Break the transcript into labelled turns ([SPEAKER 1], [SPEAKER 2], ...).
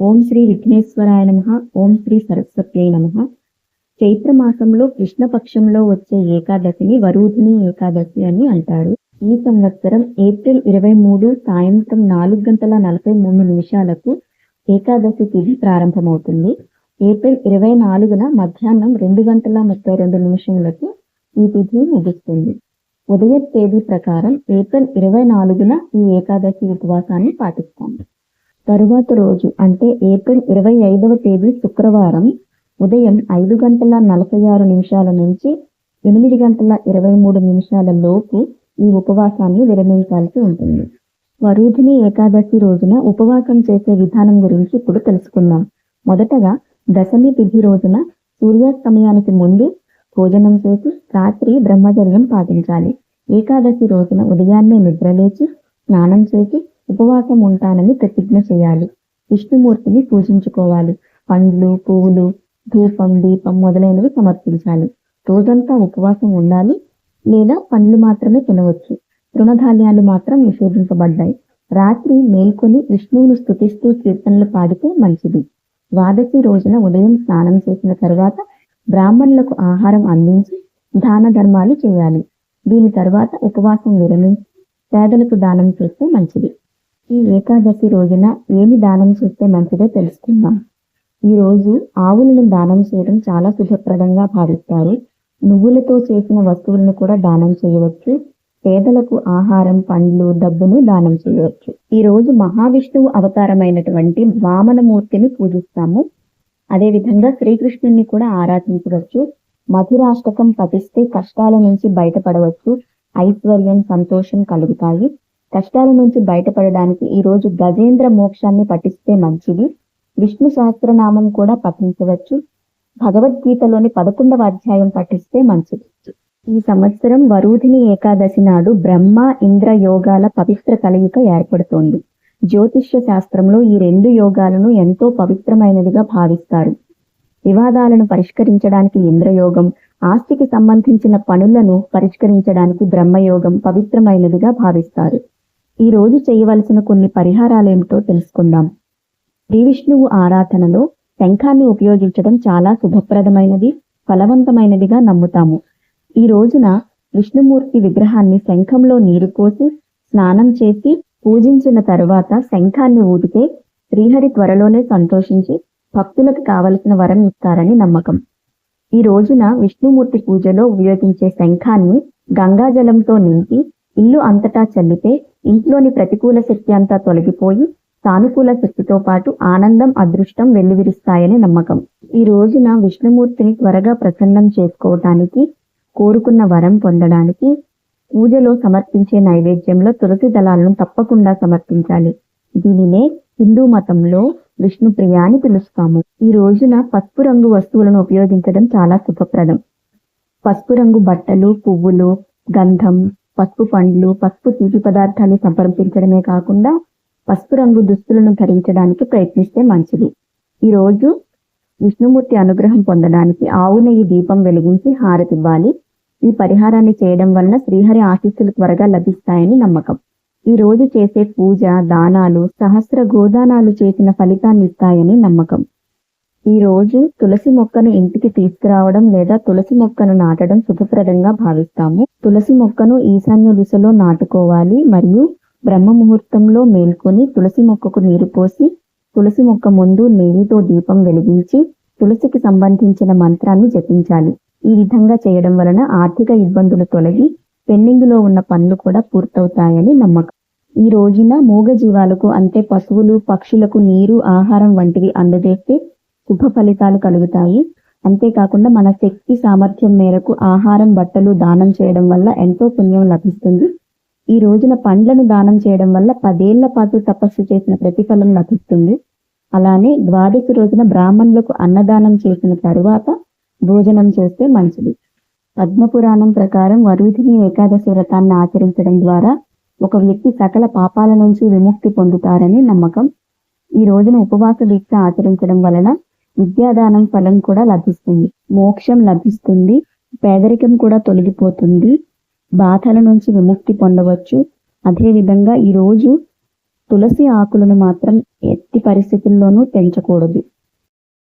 [SPEAKER 1] ఓం శ్రీ విఘ్నేశ్వరాయ నమ ఓం శ్రీ సరస్వత్యై నమ. చైత్ర మాసంలో కృష్ణపక్షంలో వచ్చే ఏకాదశిని వరూధిని ఏకాదశి అని అంటారు. ఈ సంవత్సరం ఏప్రిల్ ఇరవై మూడు సాయంత్రం నాలుగు గంటల నలభై మూడు నిమిషాలకు ఏకాదశి తిథి ప్రారంభమవుతుంది. ఏప్రిల్ ఇరవై నాలుగున మధ్యాహ్నం రెండు గంటల ముప్పై రెండు నిమిషములకు ఈ తిథి ముగుస్తుంది. ఉదయ తేదీ ప్రకారం ఏప్రిల్ ఇరవై నాలుగున ఈ ఏకాదశి ఉపవాసాన్ని పాటిస్తాము. తరువాత రోజు అంటే ఏప్రిల్ ఇరవై ఐదవ తేదీ శుక్రవారం ఉదయం ఐదు గంటల నలభై ఆరు నిమిషాల నుంచి ఎనిమిది గంటల ఇరవై మూడు నిమిషాల లోపు ఈ ఉపవాసాన్ని విరమించాల్సి ఉంటుంది. వరూధిని ఏకాదశి రోజున ఉపవాసం చేసే విధానం గురించి ఇప్పుడు తెలుసుకుందాం. మొదటగా దశమి తిథి రోజున సూర్యాస్తమయానికి ముందు భోజనం చేసి రాత్రి బ్రహ్మచర్యం పాటించాలి. ఏకాదశి రోజున ఉదయాన్నే నిద్రలేచి స్నానం చేసి ఉపవాసం ఉంటానని ప్రతిజ్ఞ చేయాలి. విష్ణుమూర్తిని పూజించుకోవాలి. పండ్లు పువ్వులు ధూపం దీపం మొదలైనవి సమర్పించాలి. రోజంతా ఉపవాసం ఉండాలి లేదా పండ్లు మాత్రమే తినవచ్చు. తృణధాన్యాలు మాత్రం నిషేధించబడ్డాయి. రాత్రి మేల్కొని విష్ణువును స్తుతిస్తూ కీర్తనలు పాడితే మంచిది. ద్వాదశి రోజున ఉదయం స్నానం చేసిన తరువాత బ్రాహ్మణులకు ఆహారం అందించి దాన ధర్మాలు చేయాలి. దీని తర్వాత ఉపవాసం విరమించి పేదలకు దానం చేస్తే మంచిది. ఈ ఏకాదశి రోజున ఏమి దానం చేస్తే మంచిదో తెలుసుకుందాం. ఈ రోజు ఆవులను దానం చేయడం చాలా శుభప్రదంగా భావిస్తారు. నువ్వులతో చేసిన వస్తువులను కూడా దానం చేయవచ్చు. పేదలకు ఆహారం పండ్లు డబ్బును దానం చేయవచ్చు. ఈ రోజు మహావిష్ణువు అవతారమైనటువంటి వామనమూర్తిని పూజిస్తాము. అదేవిధంగా శ్రీకృష్ణుని కూడా ఆరాధించవచ్చు. మధురాష్టకం పఠిస్తే కష్టాల నుంచి బయటపడవచ్చు. ఐశ్వర్యం సంతోషం కలుగుతాయి. కష్టాల నుంచి బయటపడడానికి ఈ రోజు గజేంద్ర మోక్షాన్ని పఠిస్తే మంచిది. విష్ణు సహస్రనామం కూడా పఠించవచ్చు. భగవద్గీతలోని పదకొండవ అధ్యాయం పఠిస్తే మంచిది. ఈ సంవత్సరం వరుధిని ఏకాదశి నాడు బ్రహ్మ ఇంద్ర యోగాల పవిత్ర కలయిక ఏర్పడుతోంది. జ్యోతిష్య శాస్త్రంలో ఈ రెండు యోగాలను ఎంతో పవిత్రమైనదిగా భావిస్తారు. వివాదాలను పరిష్కరించడానికి ఇంద్రయోగం ఆస్తికి సంబంధించిన పనులను పరిష్కరించడానికి బ్రహ్మయోగం పవిత్రమైనదిగా భావిస్తారు. ఈ రోజు చేయవలసిన కొన్ని పరిహారాలేమిటో తెలుసుకుందాం. శ్రీ విష్ణువు ఆరాధనలో శంఖాన్ని ఉపయోగించడం చాలా శుభప్రదమైనది ఫలవంతమైనదిగా నమ్ముతాము. ఈ రోజున విష్ణుమూర్తి విగ్రహాన్ని శంఖంలో నీరు పోసి స్నానం చేసి పూజించిన తరువాత శంఖాన్ని ఊదితే శ్రీహరి త్వరలోనే సంతోషించి భక్తులకు కావలసిన వరం ఇస్తారని నమ్మకం. ఈ రోజున విష్ణుమూర్తి పూజలో ఉపయోగించే శంఖాన్ని గంగాజలంతో నింపి ఇల్లు అంతటా చల్లితే ఇంట్లోని ప్రతికూల శక్తి అంతా తొలగిపోయి సానుకూల శక్తితో పాటు ఆనందం అదృష్టం వెల్లివిరుస్తాయని నమ్మకం. ఈ రోజున విష్ణుమూర్తిని త్వరగా ప్రసన్నం చేసుకోవటానికి కోరుకున్న వరం పొందడానికి పూజలో సమర్పించే నైవేద్యంలో తులసి దళాలను తప్పకుండా సమర్పించాలి. దీనినే హిందూ మతంలో విష్ణుప్రియ అని పిలుస్తాము. ఈ రోజున పసుపు రంగు వస్తువులను ఉపయోగించడం చాలా శుభప్రదం. పసుపు రంగు బట్టలు పువ్వులు గంధం పసుపు పండ్లు పసుపు తీపి పదార్థాలు సంప్రదించడమే కాకుండా పసుపు రంగు దుస్తులను ధరించడానికి ప్రయత్నిస్తే మంచిది. ఈ రోజు విష్ణుమూర్తి అనుగ్రహం పొందడానికి ఆవు నెయ్యి దీపం వెలిగించి హారతివ్వాలి ఈ పరిహారాన్ని చేయడం వలన శ్రీహరి ఆశీస్సులు త్వరగా లభిస్తాయని నమ్మకం. ఈ రోజు చేసే పూజ దానాలు సహస్ర గోదానాలు చేసిన ఫలితాన్ని ఇస్తాయని నమ్మకం. ఈ రోజు తులసి మొక్కను ఇంటికి తీసుకురావడం లేదా తులసి మొక్కను నాటడం శుభప్రదంగా భావిస్తాము. తులసి మొక్కను ఈశాన్య దిశలో నాటుకోవాలి మరియు బ్రహ్మ ముహూర్తంలో మేల్కొని తులసి మొక్కకు నీరు పోసి తులసి మొక్క ముందు నెయ్యితో దీపం వెలిగించి తులసికి సంబంధించిన మంత్రాన్ని జపించాలి. ఈ విధంగా చేయడం వలన ఆర్థిక ఇబ్బందులు తొలగి పెండింగ్లో ఉన్న పనులు కూడా పూర్తవుతాయని నమ్మకం. ఈ రోజున మూగ జీవాలకు అంటే పశువులు పక్షులకు నీరు ఆహారం వంటివి అందజేస్తే శుభ ఫలితాలు కలుగుతాయి. అంతేకాకుండా మన శక్తి సామర్థ్యం మేరకు ఆహారం బట్టలు దానం చేయడం వల్ల ఎంతో పుణ్యం లభిస్తుంది. ఈ రోజున పండ్లను దానం చేయడం వల్ల పదేళ్ళ పాటు తపస్సు చేసిన ప్రతిఫలం లభిస్తుంది. అలానే ద్వాదశి రోజున బ్రాహ్మణులకు అన్నదానం చేసిన తరువాత భోజనం చేస్తే మంచిది. పద్మపురాణం ప్రకారం వరుధిని ఏకాదశి వ్రతాన్ని ఆచరించడం ద్వారా ఒక వ్యక్తి సకల పాపాల నుంచి విముక్తి పొందుతారని నమ్మకం. ఈ రోజున ఉపవాస దీక్ష ఆచరించడం వలన విద్యాదానం ఫలం కూడా లభిస్తుంది. మోక్షం లభిస్తుంది. పేదరికం కూడా తొలగిపోతుంది. బాధల నుంచి విముక్తి పొందవచ్చు. అదేవిధంగా ఈ రోజు తులసి ఆకులను మాత్రం ఎట్టి పరిస్థితుల్లోనూ పెంచకూడదు.